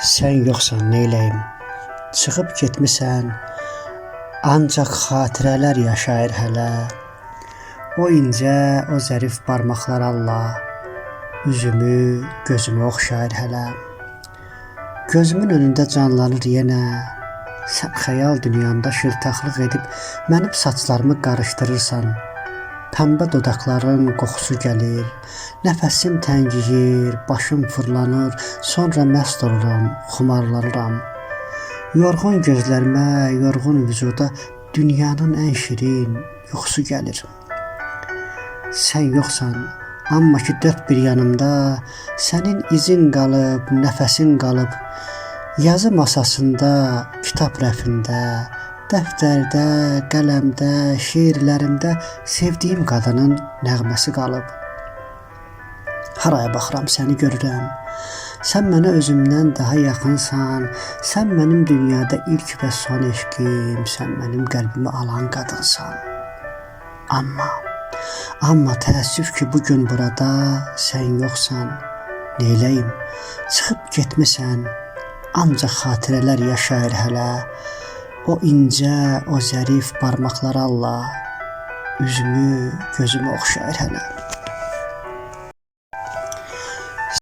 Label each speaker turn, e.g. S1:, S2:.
S1: Sən yoxsan neyləyim? Çıxıb getmisən, ancaq xatirələr yaşayır hələ. O incə, o zərif barmaqlar Allah üzümü, gözümü oxşayır hələ. Gözümün önündə canlanır yenə. Sən xəyal dünyamda şıltaqlıq edib mənim saçlarımı qarışdırırsan. Pəmbə dodaqların qoxusu gəlir, nəfəsim təngiyir, başım fırlanır, sonra məst oluram, xumarlanıram. Yorğun gözlərimə, yorğun vücuda dünyanın ən şirin yuxusu gəlir. Sən yoxsan, amma ki dörd bir yanımda sənin izin qalıb, nəfəsin qalıb. Yazı masasında, kitab rəfində, dəftərdə, qələmdə, şeirlərimdə sevdiyim qadının nəğməsi qalıb. Haraya baxıram səni görürəm. Sən mənə özümdən daha yaxınsan. Sən mənim dünyada ilk və son eşqim, sən mənim qəlbimi alan qadınsan. Amma amma təəssüf ki bu gün burada sən yoxsan. Neyləyim? Çıxıb getmisən. Ancaq xatirələr yaşayır hələ. O incə, o zərif barmaqlar Allah üzümü, gözümü oxşayır hələ.